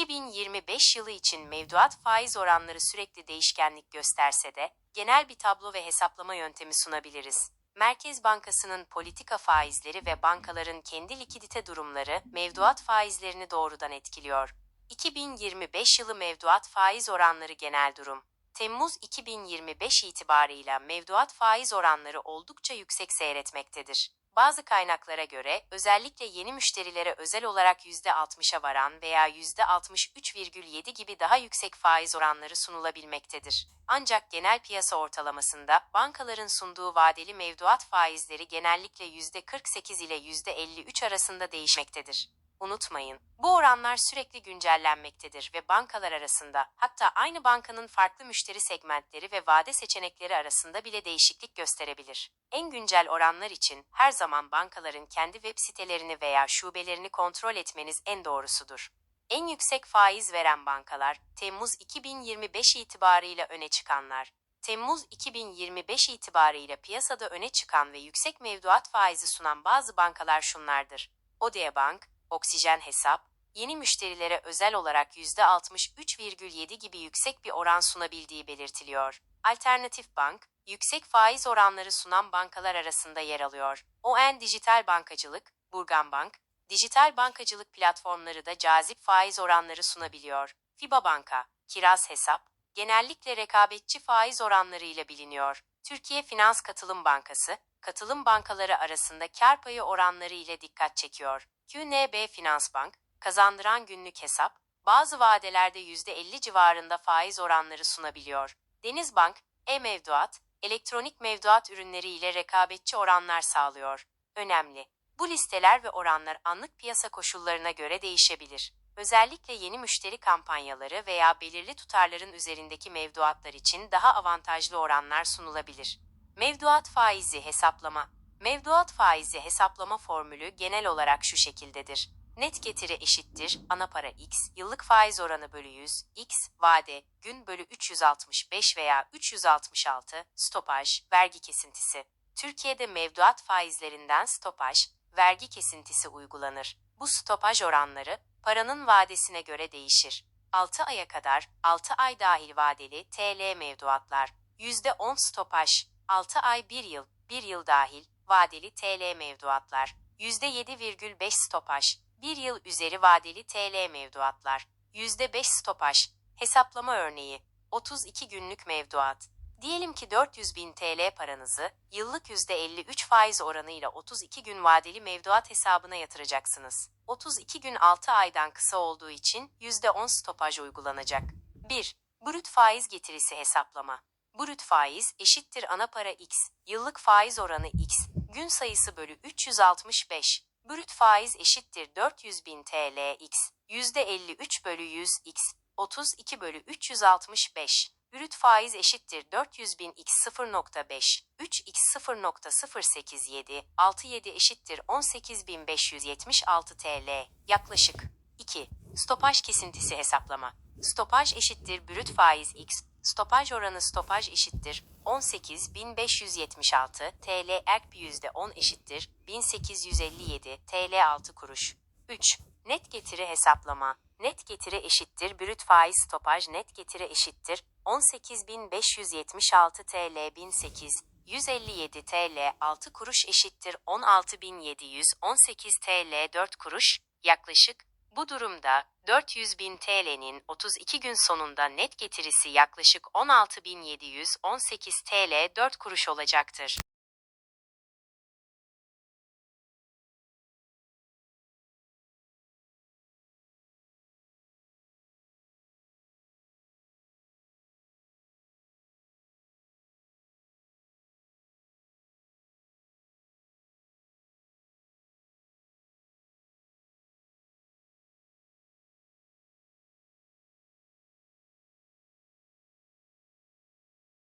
2025 yılı için mevduat faiz oranları sürekli değişkenlik gösterse de genel bir tablo ve hesaplama yöntemi sunabiliriz. Merkez Bankası'nın politika faizleri ve bankaların kendi likidite durumları mevduat faizlerini doğrudan etkiliyor. 2025 yılı mevduat faiz oranları genel durum. Temmuz 2025 itibarıyla mevduat faiz oranları oldukça yüksek seyretmektedir. Bazı kaynaklara göre özellikle yeni müşterilere özel olarak %60'a varan veya %63,7 gibi daha yüksek faiz oranları sunulabilmektedir. Ancak genel piyasa ortalamasında bankaların sunduğu vadeli mevduat faizleri genellikle %48 ile %53 arasında değişmektedir. Unutmayın, bu oranlar sürekli güncellenmektedir ve bankalar arasında, hatta aynı bankanın farklı müşteri segmentleri ve vade seçenekleri arasında bile değişiklik gösterebilir. En güncel oranlar için her zaman bankaların kendi web sitelerini veya şubelerini kontrol etmeniz en doğrusudur. En yüksek faiz veren bankalar, Temmuz 2025 itibarıyla öne çıkanlar. Temmuz 2025 itibarıyla piyasada öne çıkan ve yüksek mevduat faizi sunan bazı bankalar şunlardır. Odea Bank, Oksijen Hesap, yeni müşterilere özel olarak %63,7 gibi yüksek bir oran sunabildiği belirtiliyor. Alternatif Bank, yüksek faiz oranları sunan bankalar arasında yer alıyor. ON Dijital Bankacılık, Burgan Bank, dijital bankacılık platformları da cazip faiz oranları sunabiliyor. FIBA Banka, Kiraz Hesap, genellikle rekabetçi faiz oranlarıyla biliniyor. Türkiye Finans Katılım Bankası, katılım bankaları arasında kar payı oranları ile dikkat çekiyor. QNB Finans Bank, kazandıran günlük hesap, bazı vadelerde %50 civarında faiz oranları sunabiliyor. Denizbank, e-mevduat, elektronik mevduat ürünleri ile rekabetçi oranlar sağlıyor. Önemli. Bu listeler ve oranlar anlık piyasa koşullarına göre değişebilir. Özellikle yeni müşteri kampanyaları veya belirli tutarların üzerindeki mevduatlar için daha avantajlı oranlar sunulabilir. Mevduat faizi hesaplama. Mevduat faizi hesaplama formülü genel olarak şu şekildedir. Net getiri eşittir ana para x, yıllık faiz oranı bölü 100, x, vade, gün bölü 365 veya 366, stopaj, vergi kesintisi. Türkiye'de mevduat faizlerinden stopaj, vergi kesintisi uygulanır. Bu stopaj oranları paranın vadesine göre değişir. 6 aya kadar 6 ay dahil vadeli TL mevduatlar, %10 stopaj, 6 ay 1 yıl, 1 yıl dahil vadeli TL mevduatlar, %7,5 stopaj, 1 yıl üzeri vadeli TL mevduatlar, %5 stopaj, hesaplama örneği, 32 günlük mevduat. Diyelim ki 400 bin TL paranızı yıllık %53 faiz oranıyla 32 gün vadeli mevduat hesabına yatıracaksınız. 32 gün 6 aydan kısa olduğu için %10 stopaj uygulanacak. 1. Brüt faiz getirisi hesaplama. Brüt faiz eşittir ana para x, yıllık faiz oranı x, gün sayısı bölü 365. Brüt faiz eşittir 400 bin TL x, %53 bölü 100 x, 32 bölü 365. Brüt faiz eşittir 400 bin x 0.5, 3 x 0.087, 67 eşittir 18.576 TL, yaklaşık. 2. Stopaj kesintisi hesaplama. Stopaj eşittir brüt faiz x, stopaj oranı stopaj eşittir 18.576 TL ek %10 eşittir 1857 TL 6 kuruş. 3. Net getiri hesaplama. Net getiri eşittir brüt faiz stopaj net getiri eşittir 18.576 TL 1008 157 TL 6 kuruş eşittir 16.718 TL 4 kuruş yaklaşık bu durumda 400 bin TL'nin 32 gün sonunda net getirisi yaklaşık 16.718 TL 4 kuruş olacaktır.